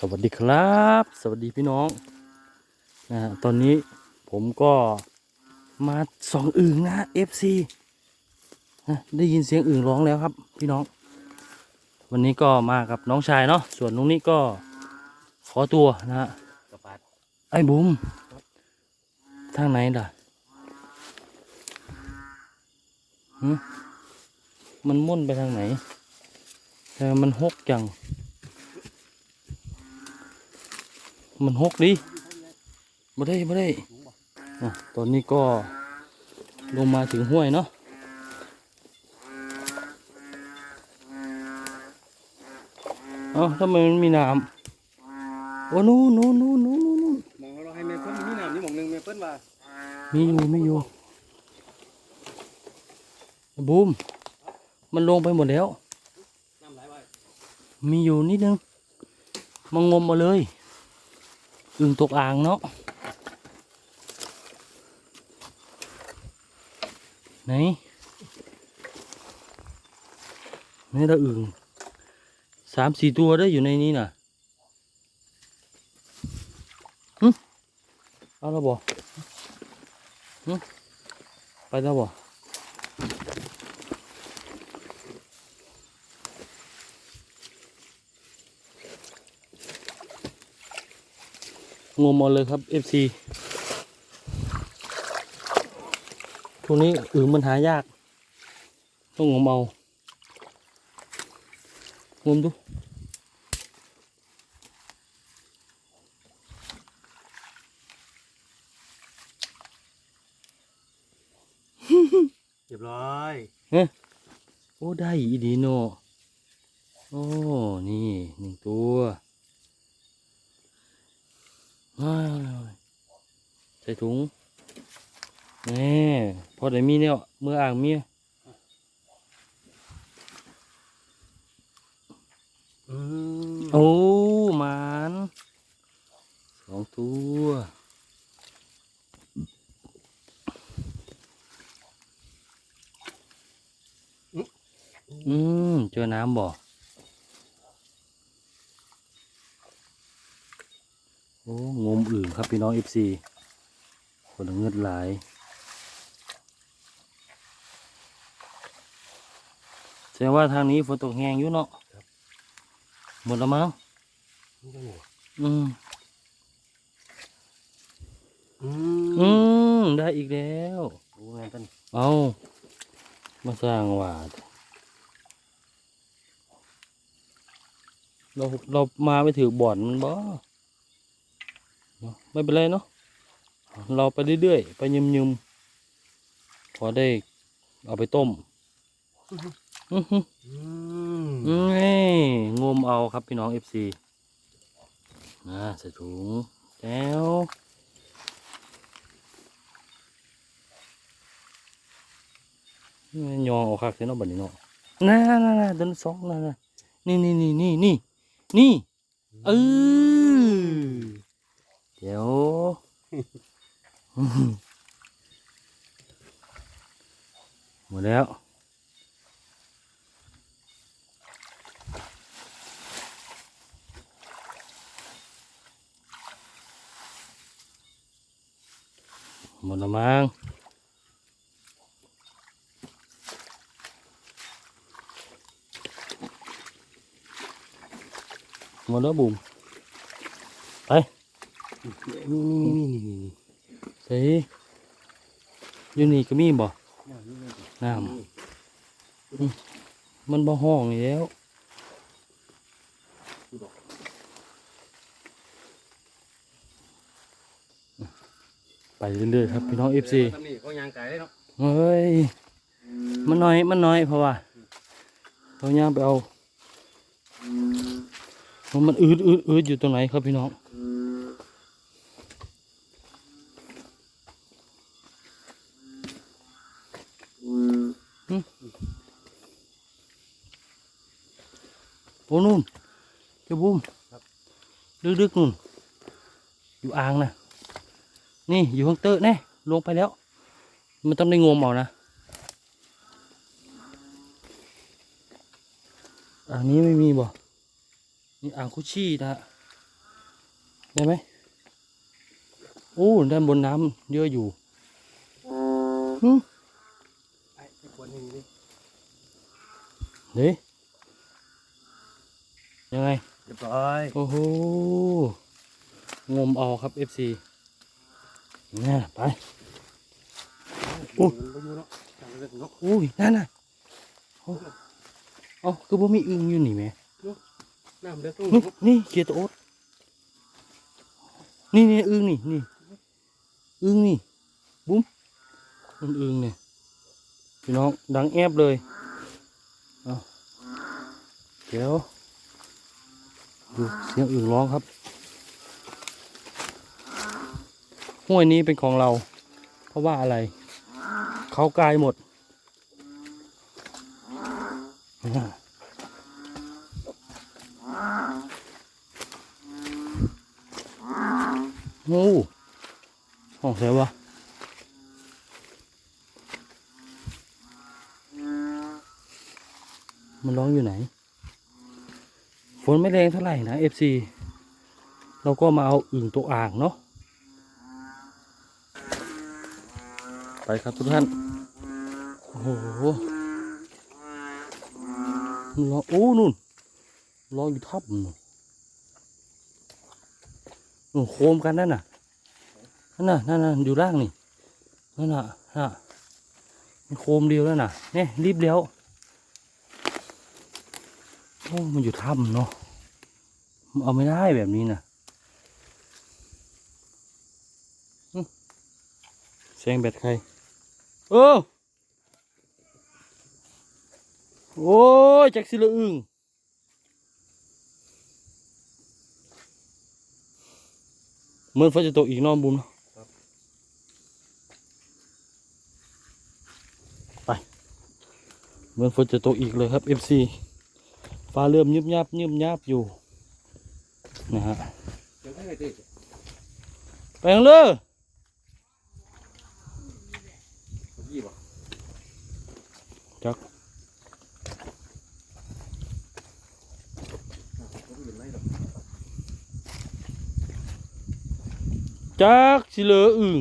สวัสดีครับ สวัสดีพี่น้องนะตอนนี้ผมก็มาสองอึ่งนะ FC นะได้ยินเสียงอึ่งร้องแล้วครับ พี่น้อง วันนี้ก็มากับน้องชายเนาะส่วนลุงนี้ก็ขอตัวนะฮะไอ้บุ๋มทางไหนล่ะมันมุ่นไปทางไหนแต่มันหกจัง มันหกดิไม่ได้ไม่ได้อะตอนนี้ก็ลงมาถึงห้วยเนาะเอ้าทำไมมันมีน้ำโอ้นู่นนู่นนู่นนู่นนู่นมองเราให้เมเปิ้ลมีน้ำนี่หมองหนึงเมเปิ้ลว่ามีอยู่ไม่อยู่บูมมันลงไปหมดแล้วน้ำไหลไว้มีอยู่นิดนึงมางมมาเลย อึ่งตกอ่างเนาะไหนนี่ละอึ่งสามสี่ตัวได้อยู่ในนี้น่ะหึเอาแล้วบ่ไปแล้วบ่ งมเอาเลยครับ FC ช่วงนี้อึ่งมันหายาก ต้องงมเอา งมดูเรียบร้อยโอ้ ได้อีดีโนโอ้ นี่หนึ่งตัวว้าวใส่ถุงแน่พอได้มีเนี่ยเมื่ออ่างเมียอืมโอ้หมานสองตัวอืมเจอน้ำบ่โอ้งมอื่นครับพี่น้องเอฟซี คนละเงือดหลายแสดงว่าทางนี้ฝนตกแห้งอยู่เนาะหมดแล้วมั้งนี่ก็หนูอืมอือืมมได้อีกแล้วโอ้งานต้นเอามาสร้างวาดเราเรามาไม่ถือบ่อนมันบ่เนาะไม่เป็นไรเนาะ เราไปเรื่อยๆ ไปยืมๆ พอได้เอาไปต้มอื้อหืออืมนี่งมเอาครับพี่น้องเอฟซีนะใส่ถุงแล้วนี่ยองเอาคักเสียเนาะบัดนี้เนาะน่าน่าน่าเดินสองน่าน่านี่นี่นี่นี่นี่นี่เออเดี๋ยว อื้อ หือหมดแล้วหมดและมั้งหมดแล้วบุ๋มนี่นี่นี่นี่นี่ ใส่อยู่นี่ก็มีบ่น้ำมันบ่ห้องอยู่แล้วไปเรื่อยๆครับพี่น้องเอฟซีเขายางไก่ได้เนาะเฮ้ย มันน้อย มันน้อยเพราะว่าเราย่างไปเอาเพราะมันอืดอืดอืดอยู่ตรงไหนครับพี่น้อง โอ้นู่นเจ้าบุ้มดึกๆนู่น อยู่อ่างนะนี่อยู่ข้างเตอะแน่ลงไปแล้ว มันต้องได้งมเอานะอ่างนี้ไม่มีบ่ นี่อ่างคุชชี่นะฮะได้ไหมโอ้ด้านบนน้ำเยอะอยู่หึไอ้ไอ้ควรอย่างนี้เฮ้ย ยังไงเรียบร้อยโอ้โหงมเอาครับ FC เนี่ยไปโอ้มันบ่อยู่เนาะจังเลยเนาะอุ้ยนั่นน่ะโอ้เอาคือบ่มีอึงอยู่นี่แหม่น้ำเดือดตู้นี่นี่เขียดโอ๊ตนี่นี่อึงนี่นี่อึงนี่บุ้มมันอึงเนี่ยพี่น้องดังแอบเลยเอาเดี๋ยว ดูเสียงอึงร้องครับ ห้วยนี้เป็นของเรา เพราะว่าอะไร เขากายหมด โอ้ห้องเสียวะมันร้องอยู่ไหน นไม่แรงเท่าไหร่นะ FC เราก็มาเอาอึ่งตัวอ่างเนาะไปครับทุกท่าน โอ้โหรองโอ้นู่นรองอยู่ทับนู่นโคมกันนั่นน่ะนั่นน่ะนั่นน่ะอยู่ล่างนี่นั่นน่ะน่ะมันโคมเดียวแล้วน่ะเนี่ยรีบเลี้ยว โอ้มันอยู่ถ้ำเนาะมันเอาไม่ได้แบบนี้นะเสียงแบตใครเออโอ้ยจักสิละอึงเหมือนฝนจะตกอีกเนอนบุมเนาะไปเหมือนฝนจะตกอีกเลยครับ FC ฟ้าเริ่มยุบยับยุบยับอยู่นะฮะไปทางเลยยี่บ่จักจักสิเลออึ่ง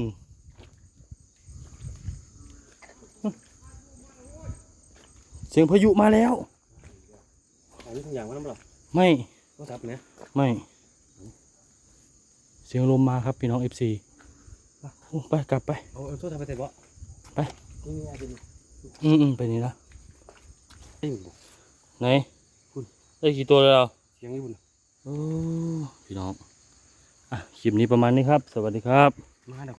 เสียงพายุมาแล้ว อันนี้ทุกอย่างว่าน้ำหรอไม่ก็ทับเนี่ยไม่ เสียงลมมาครับพี่น้องเอฟซีไปกลับไปเอาเอาโทษทับไปเตะบ่ไปนี่นี่อาจจะมีอืมอืมไปนี่ละไอ้บุญบ่ไหนคุณได้กี่ตัวแล้วเสียงไอ้บุญโอ้พี่น้องอะคลิปนี้ประมาณนี้ครับ สวัสดีครับมาดอก